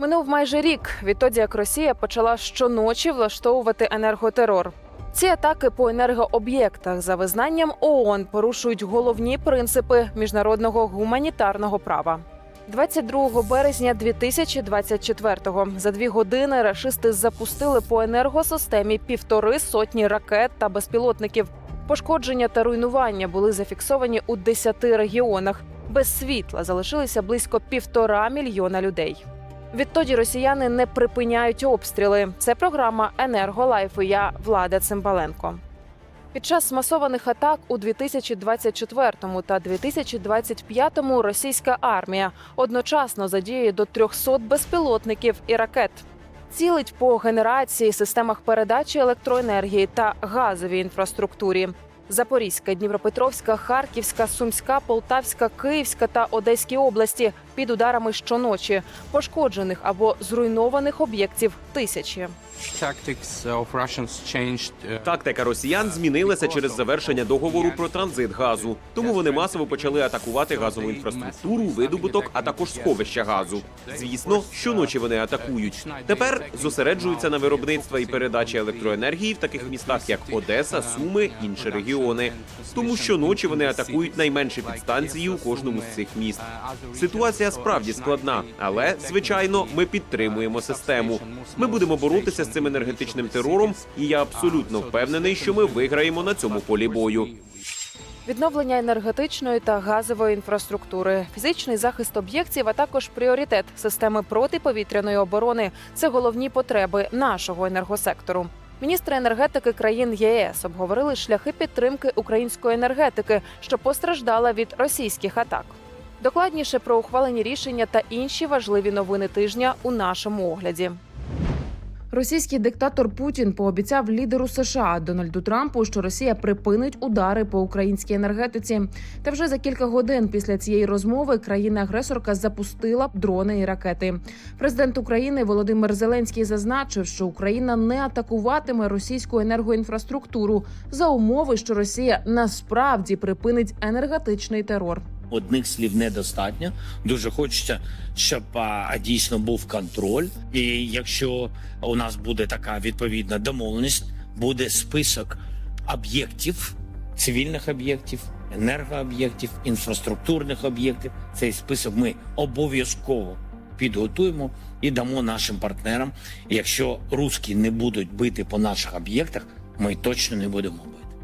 Минув майже рік відтоді, як Росія почала щоночі влаштовувати енерготерор. Ці атаки по енергооб'єктах за визнанням ООН порушують головні принципи міжнародного гуманітарного права. 22 березня 2024-го за дві години рашисти запустили по енергосистемі півтори сотні ракет та безпілотників. Пошкодження та руйнування були зафіксовані у 10 регіонах. Без світла залишилися близько півтора мільйона людей. Відтоді росіяни не припиняють обстріли. Це програма «Енерголайф» і я Влада Цимбаленко. Під час масованих атак у 2024 та 2025 російська армія одночасно задіює до 300 безпілотників і ракет. Цілить по генерації, системах передачі електроенергії та газовій інфраструктурі. Запорізька, Дніпропетровська, Харківська, Сумська, Полтавська, Київська та Одеські області під ударами щоночі. Пошкоджених або зруйнованих об'єктів тисячі. uh, Тактика росіян змінилася через завершення договору про транзит газу. Тому вони масово почали атакувати газову інфраструктуру, видобуток, а також сховища газу. Звісно, щоночі вони атакують. Тепер зосереджуються на виробництва і передачі електроенергії в таких містах, як Одеса, Суми, інші регіони. Тому щоночі вони атакують найменші підстанції у кожному з цих міст. Ситуація справді складна, але звичайно, ми підтримуємо систему. Ми будемо боротися з цим енергетичним терором, і я абсолютно впевнений, що ми виграємо на цьому полі бою. Відновлення енергетичної та газової інфраструктури, фізичний захист об'єктів, а також пріоритет системи протиповітряної оборони це головні потреби нашого енергосектору. Міністри енергетики країн ЄС обговорили шляхи підтримки української енергетики, що постраждала від російських атак. Докладніше про ухвалені рішення та інші важливі новини тижня у нашому огляді. Російський диктатор Путін пообіцяв лідеру США Дональду Трампу, що Росія припинить удари по українській енергетиці. Та вже за кілька годин після цієї розмови країна-агресорка запустила дрони і ракети. Президент України Володимир Зеленський зазначив, що Україна не атакуватиме російську енергоінфраструктуру за умови, що Росія насправді припинить енергетичний терор. Одних слів недостатньо. Дуже хочеться, щоб а, дійсно був контроль. І якщо у нас буде така відповідна домовленість, буде список об'єктів, цивільних об'єктів, енергооб'єктів, інфраструктурних об'єктів. Цей список ми обов'язково підготуємо і дамо нашим партнерам. Якщо русські не будуть бити по наших об'єктах, ми точно не будемо бити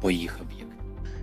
по їх об'єктах.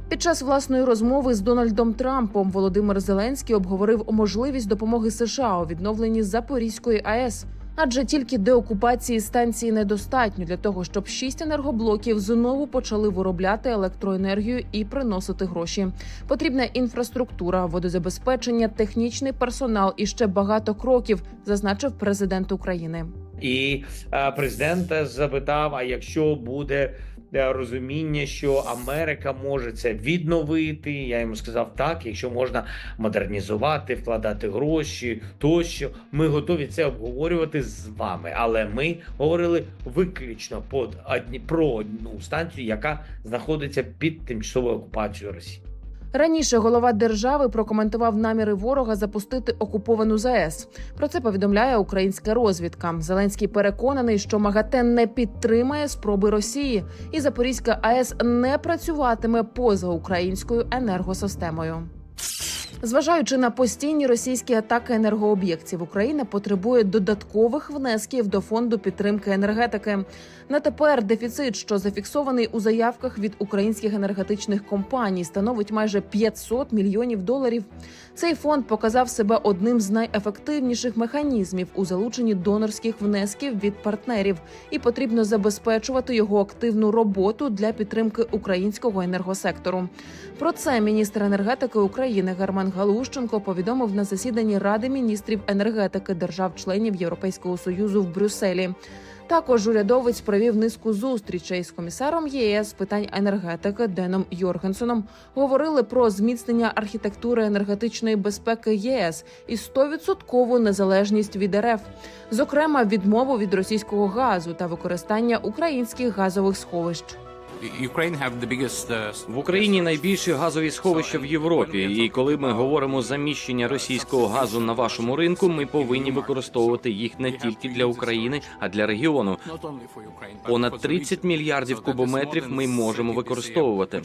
Під час власної розмови з Дональдом Трампом Володимир Зеленський обговорив можливість допомоги США у відновленні Запорізької АЕС. Адже тільки деокупації станції недостатньо для того, щоб шість енергоблоків знову почали виробляти електроенергію і приносити гроші. Потрібна інфраструктура, водозабезпечення, технічний персонал і ще багато кроків, зазначив президент України. І е, президент запитав: а якщо буде розуміння, що Америка може це відновити? Я йому сказав так, якщо можна модернізувати, вкладати гроші тощо, ми готові це обговорювати з вами. Але ми говорили виключно одні про одну станцію, яка знаходиться під тимчасовою окупацією Росії. Раніше голова держави прокоментував наміри ворога запустити окуповану ЗАЕС. Про це повідомляє українська розвідка. Зеленський переконаний, що МАГАТЕ не підтримає спроби Росії, і Запорізька АЕС не працюватиме поза українською енергосистемою. Зважаючи на постійні російські атаки енергооб'єктів, Україна потребує додаткових внесків до фонду підтримки енергетики. На тепер дефіцит, що зафіксований у заявках від українських енергетичних компаній, становить майже 500 мільйонів доларів. Цей фонд показав себе одним з найефективніших механізмів у залученні донорських внесків від партнерів, і потрібно забезпечувати його активну роботу для підтримки українського енергосектору. Про це міністр енергетики України Герман Галущенко повідомив на засіданні Ради міністрів енергетики держав-членів Європейського союзу в Брюсселі. Також урядовець провів низку зустрічей з комісаром ЄС з питань енергетики Деном Йоргенсоном. Говорили про зміцнення архітектури енергетичної безпеки ЄС і 100% незалежність від РФ, зокрема відмову від російського газу та використання українських газових сховищ. Ukraine have the biggest. Uh, В Україні найбільші газові сховища в Європі. І коли ми говоримо заміщення російського газу на вашому ринку, ми повинні використовувати їх не тільки для України, а для регіону. Понад for 30 мільярдів кубометрів ми можемо використовувати.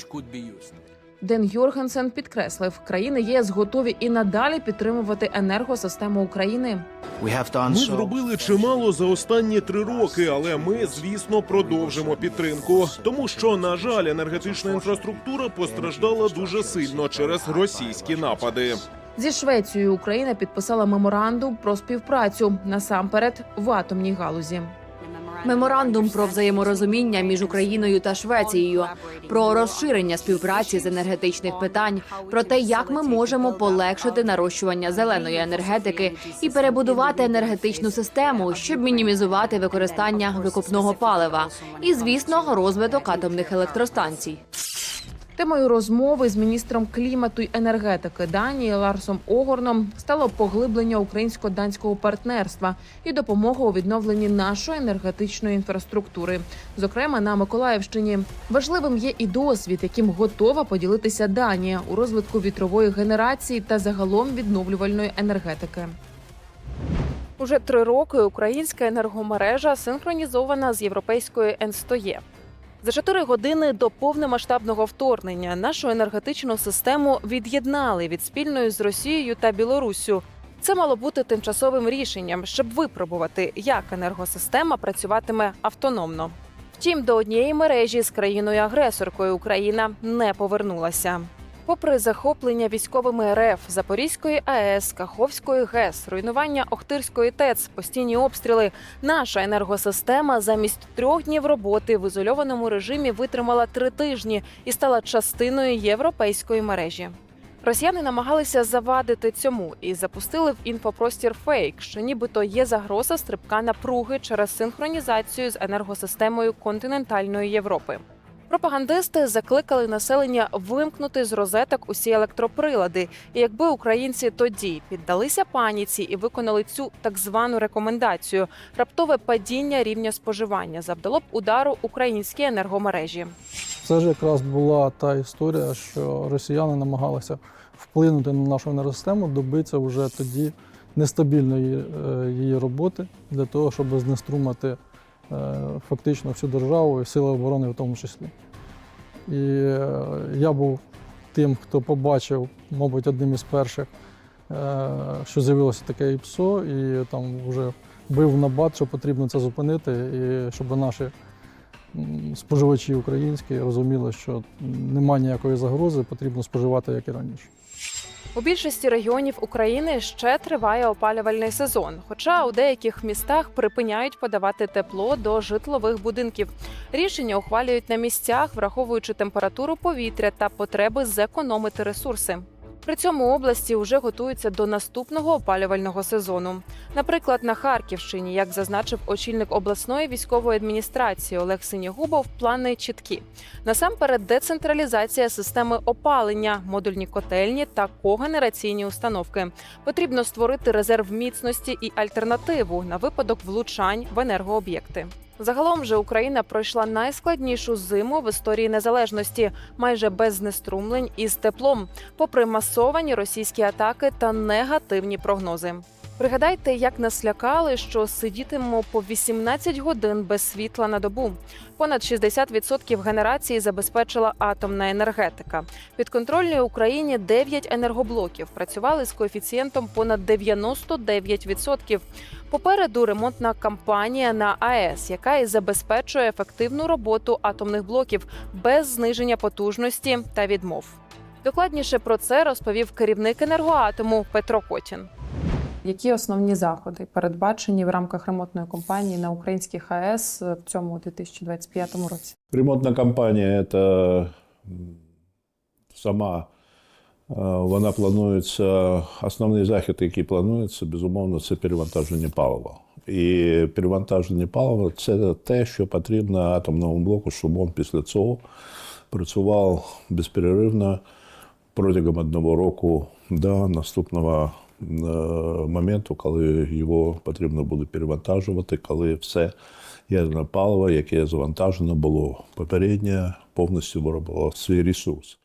Ден Йоргенсен підкреслив, країни ЄС готові і надалі підтримувати енергосистему України. Ми зробили чимало за останні три роки, але ми, звісно, продовжимо підтримку, тому що, на жаль, енергетична інфраструктура постраждала дуже сильно через російські напади. Зі Швецією Україна підписала меморандум про співпрацю насамперед в атомній галузі. Меморандум про взаєморозуміння між Україною та Швецією, про розширення співпраці з енергетичних питань, про те, як ми можемо полегшити нарощування зеленої енергетики і перебудувати енергетичну систему, щоб мінімізувати використання викопного палива, і звісно, розвиток атомних електростанцій. Темою розмови з міністром клімату й енергетики Данії Ларсом Огорном стало поглиблення українсько-данського партнерства і допомога у відновленні нашої енергетичної інфраструктури, зокрема на Миколаївщині. Важливим є і досвід, яким готова поділитися Данія у розвитку вітрової генерації та загалом відновлювальної енергетики. Уже три роки українська енергомережа синхронізована з європейською ЕНСТОЄ. За чотири години до повномасштабного вторгнення нашу енергетичну систему від'єднали від спільної з Росією та Білоруссю. Це мало бути тимчасовим рішенням, щоб випробувати, як енергосистема працюватиме автономно. Втім, до однієї мережі з країною-агресоркою Україна не повернулася. Попри захоплення військовими РФ Запорізької АЕС, Каховської ГЕС, руйнування Охтирської ТЕЦ, постійні обстріли, наша енергосистема замість трьох днів роботи в ізольованому режимі витримала три тижні і стала частиною європейської мережі. Росіяни намагалися завадити цьому і запустили в інфопростір фейк, що нібито є загроза стрибка напруги через синхронізацію з енергосистемою континентальної Європи. Пропагандисти закликали населення вимкнути з розеток усі електроприлади. І якби українці тоді піддалися паніці і виконали цю так звану рекомендацію, раптове падіння рівня споживання завдало б удару українській енергомережі. Це ж якраз була та історія, що росіяни намагалися вплинути на нашу енергосистему, добитися вже тоді нестабільної е, її роботи для того, щоб знеструмати фактично всю державу і сили оборони в тому числі. І е, я був тим, хто побачив, мабуть, одним із перших, е, що з'явилося таке ІПСО, і там вже бив на бат, що потрібно це зупинити, і щоб наші споживачі українські розуміли, що немає ніякої загрози, потрібно споживати як і раніше. У більшості регіонів України ще триває опалювальний сезон, хоча у деяких містах припиняють подавати тепло до житлових будинків. Рішення ухвалюють на місцях, враховуючи температуру повітря та потреби зекономити ресурси. При цьому області вже готуються до наступного опалювального сезону. Наприклад, на Харківщині, як зазначив очільник обласної військової адміністрації Олег Синігубов, плани чіткі. Насамперед, децентралізація системи опалення, модульні котельні та когенераційні установки. Потрібно створити резерв міцності і альтернативу на випадок влучань в енергооб'єкти. Загалом же Україна пройшла найскладнішу зиму в історії незалежності, майже без знеструмлень і з теплом, попри масовані російські атаки та негативні прогнози. Пригадайте, як нас лякали, що сидітимемо по 18 годин без світла на добу. Понад 60% генерації забезпечила атомна енергетика. Підконтрольній Україні 9 енергоблоків працювали з коефіцієнтом понад 99%. Попереду ремонтна кампанія на АЕС, яка і забезпечує ефективну роботу атомних блоків без зниження потужності та відмов. Докладніше про це розповів керівник енергоатому Петро Котін. Які основні заходи передбачені в рамках ремонтної кампанії на українських АЕС в цьому 2025 році? Ремонтна кампанія це сама, е, вона планується. Основний захід, який планується, безумовно, це перевантаження палива. І перевантаження палива це те, що потрібно атомному блоку, щоб він після цього працював безперервно протягом одного року до наступного моменту, коли його потрібно буде перевантажувати, коли все ядерне паливо, яке завантажено було попередньо, повністю виробило свій ресурс.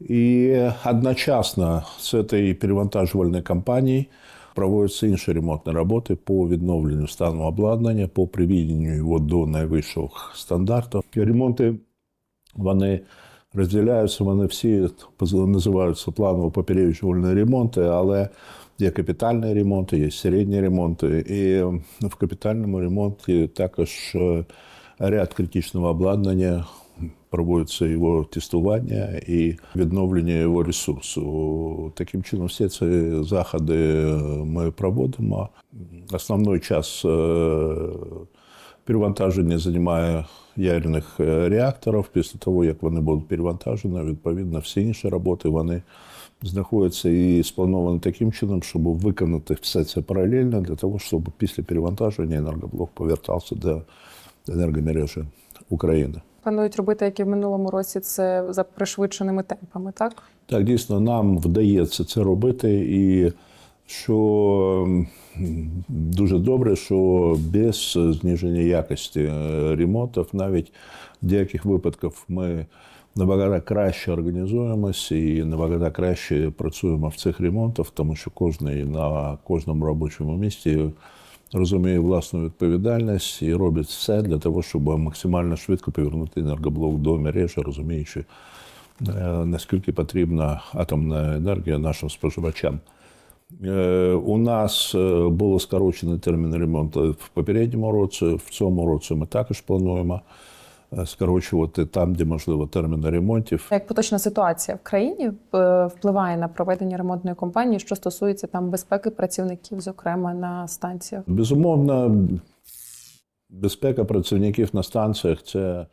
І одночасно з цієї перевантажувальної кампанії проводяться інші ремонтні роботи по відновленню стану обладнання, по приведенню його до найвищих стандартів. Ремонти вони розділяються, вони всі називаються планово попереджувальні ремонти, але є капітальні ремонти, є середні ремонти. І в капітальному ремонті також е, ряд критичного обладнання. Проводиться його тестування і відновлення його ресурсу. Таким чином, всі ці заходи ми проводимо. Основний час е, перевантаження займає ядерних е, реакторів. Після того, як вони будуть перевантажені, відповідно, всі інші роботи вони знаходяться і сплановано таким чином, щоб виконати все це паралельно для того, щоб після перевантаження енергоблок повертався до енергомережі України. Планують робити, як і в минулому році, це за пришвидшеними темпами, так? Так, дійсно, нам вдається це робити, і що дуже добре, що без зниження якості е, ремонтів, навіть в деяких випадках ми набагато краще організуємося і набагато краще працюємо в цих ремонтах, тому що кожен на кожному робочому місці розуміє власну відповідальність і робить все для того, щоб максимально швидко повернути енергоблок до мережі, розуміючи, е, наскільки потрібна атомна енергія нашим споживачам. Е, У нас е, було скорочений термін ремонту в попередньому році. В цьому році ми також плануємо е, скорочувати там, де можливо терміни ремонтів. Як поточна ситуація в країні е, впливає на проведення ремонтної кампанії, що стосується там безпеки працівників, зокрема на станціях? Безумовно, безпека працівників на станціях це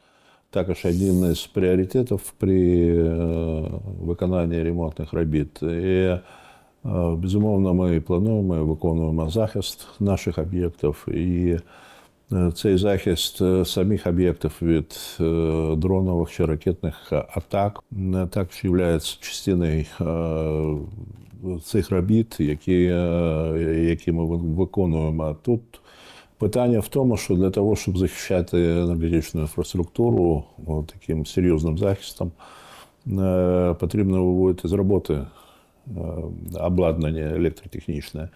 також один із пріоритетів при е, виконанні ремонтних робіт. І, безумовно, ми плануємо виконуємо захист наших об'єктів. І е, цей захист е, самих об'єктів від е, дронових чи ракетних атак також є частиною цих робіт, які, які ми виконуємо тут. Питання в тому, що для того, щоб захищати енергетичну інфраструктуру таким серйозним захистом, потрібно виводити з роботи обладнання електротехнічне.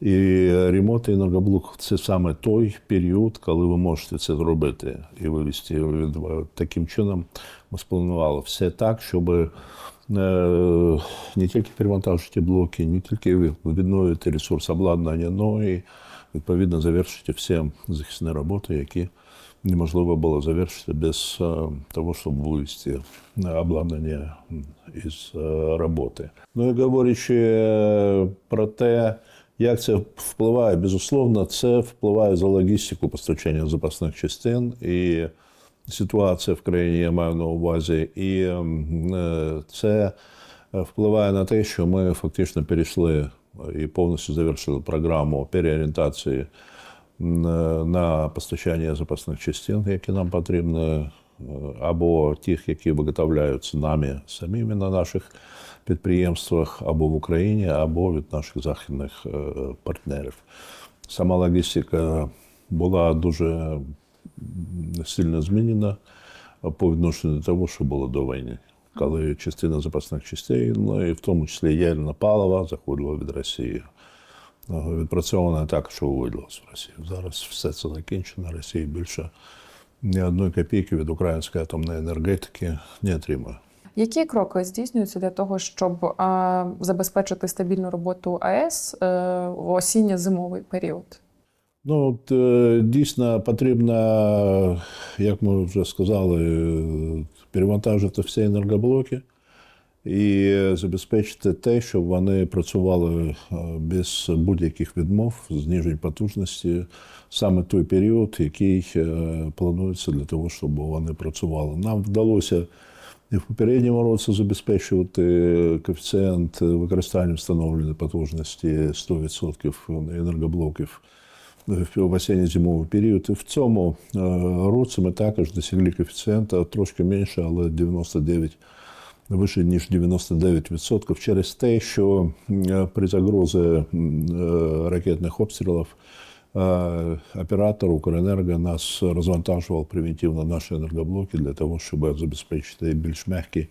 І ремонт енергоблок це саме той період, коли ви можете це зробити і вивести його від таким чином. Ми спланували все так, щоб е, не тільки перевантажити блоки, не тільки відновити ресурс обладнання, але і відповідно завершити всі захисні роботи, які неможливо було завершити без е, того, щоб вивести обладнання із е, роботи. Ну і говорячи е, про те, як це впливає, безусловно, це впливає за логістику постачання запасних частин і ситуація в країні, я маю на увазі, і це впливає на те, що ми фактично перейшли і повністю завершили програму переорієнтації на постачання запасних частин, які нам потрібні, е, або тих, які виготовляються нами самими на наших підприємствах, або в Україні, або від наших західних е, партнерів. Сама логістика була дуже сильно змінена по відношенню до того, що було до війни. Коли частина запасних частей, ну і в тому числі ядерне паливо, заходило від Росії. Е, Відпрацьоване так, що виводилось в Росію. Зараз все це закінчено. Росія більше ні одної копійки від української атомної енергетики не отримує. Які кроки здійснюються для того, щоб е, забезпечити стабільну роботу АЕС е, в осінньо-зимовий період? Ну, от, е, дійсно потрібно, як ми вже сказали, е, перевантажити всі енергоблоки і забезпечити те, щоб вони працювали е, без будь-яких відмов, знижень потужності, саме той період, який е, планується для того, щоб вони працювали. Нам вдалося в попередньому році забезпечувати коефіцієнт використання встановленої потужності 100% енергоблоків в осінньо-зимовий період. І в цьому е, році ми також досягли коефіцієнта трошки менше, але вище ніж 99% через те, що е, при загрозі е, ракетних обстрілів е, оператор Укренерго нас розвантажував превентивно наші енергоблоки для того, щоб забезпечити більш м'який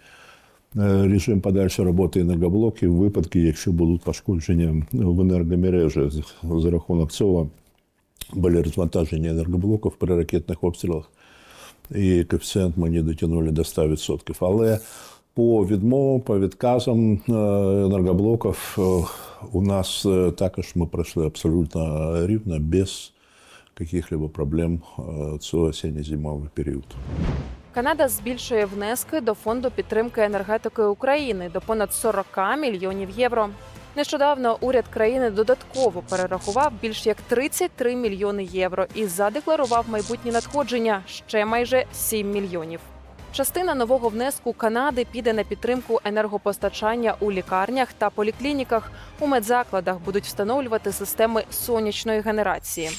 режим подальшої роботи енергоблоків в випадку, якщо будуть пошкодження в енергомережі. За рахунок цього були розвантажені енергоблоків при ракетних обстрілах, і коефіцієнт ми дотягнули до 100%. Але по відмовам, по відказам е, енергоблоків е, у нас е, також ми пройшли абсолютно рівно, без яких-либо проблем цього осінньо-зимовий період. Канада збільшує внески до фонду підтримки енергетики України до понад 40 мільйонів євро. Нещодавно уряд країни додатково перерахував більш як 33 мільйони євро і задекларував майбутні надходження ще майже 7 мільйонів. Частина нового внеску Канади піде на підтримку енергопостачання у лікарнях та поліклініках. У медзакладах будуть встановлювати системи сонячної генерації.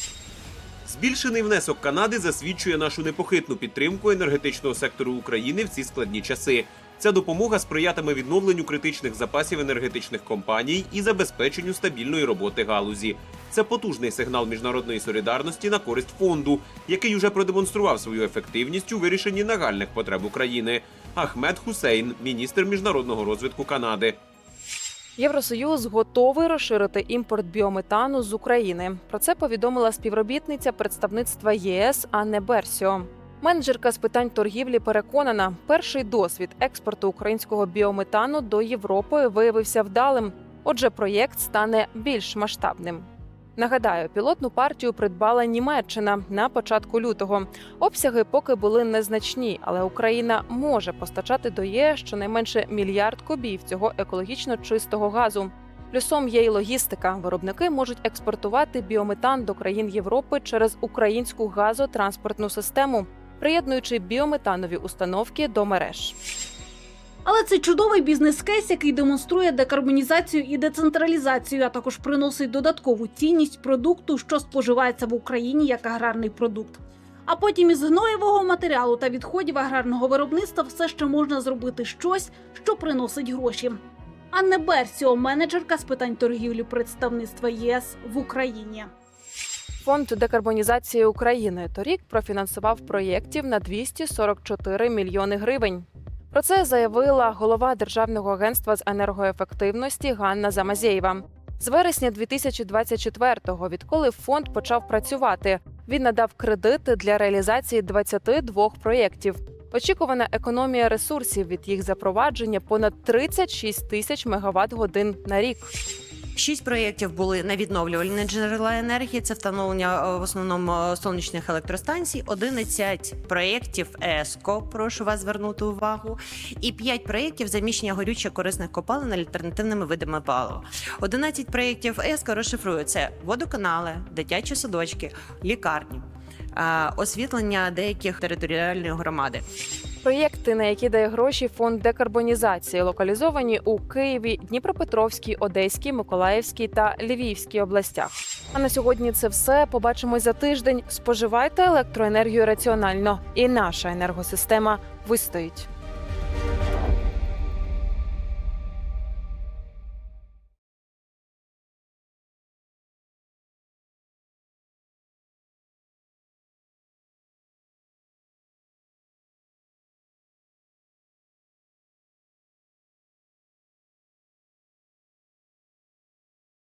Збільшений внесок Канади засвідчує нашу непохитну підтримку енергетичного сектору України в ці складні часи. Ця допомога сприятиме відновленню критичних запасів енергетичних компаній і забезпеченню стабільної роботи галузі. Це потужний сигнал міжнародної солідарності на користь фонду, який уже продемонстрував свою ефективність у вирішенні нагальних потреб України. Ахмед Хусейн, міністр міжнародного розвитку Канади. Євросоюз готовий розширити імпорт біометану з України. Про це повідомила співробітниця представництва ЄС Анне Берсіо. Менеджерка з питань торгівлі переконана, перший досвід експорту українського біометану до Європи виявився вдалим. Отже, проєкт стане більш масштабним. Нагадаю, пілотну партію придбала Німеччина на початку лютого. Обсяги поки були незначні, але Україна може постачати до ЄС щонайменше мільярд кубів цього екологічно чистого газу. Плюсом є й логістика. Виробники можуть експортувати біометан до країн Європи через українську газотранспортну систему, приєднуючи біометанові установки до мереж. Але це чудовий бізнес-кейс, який демонструє декарбонізацію і децентралізацію, а також приносить додаткову цінність продукту, що споживається в Україні як аграрний продукт. А потім із гноєвого матеріалу та відходів аграрного виробництва все ще можна зробити щось, що приносить гроші. Анне Берсіо, менеджерка з питань торгівлі представництва ЄС в Україні. Фонд декарбонізації України торік профінансував проєктів на 244 мільйони гривень. Про це заявила голова Державного агентства з енергоефективності Ганна Замазєєва. З вересня 2024-го, відколи фонд почав працювати, він надав кредити для реалізації 22 проєктів. Очікувана економія ресурсів від їх запровадження понад 36 тисяч мегаватт годин на рік. Шість проєктів були на відновлювальні джерела енергії. Це встановлення е, в основному е, сонячних електростанцій. 11 проєктів ЕСКО. Прошу вас звернути увагу. І 5 проєктів заміщення горючих корисних копалин альтернативними видами палива. 11 проєктів ЕСКО розшифруються водоканали, дитячі садочки, лікарні, освітлення деяких територіальної громади. Проєкти, на які дає гроші фонд декарбонізації, локалізовані у Києві, Дніпропетровській, Одеській, Миколаївській та Львівській областях. А на сьогодні це все. Побачимось за тиждень. Споживайте електроенергію раціонально, і наша енергосистема вистоїть.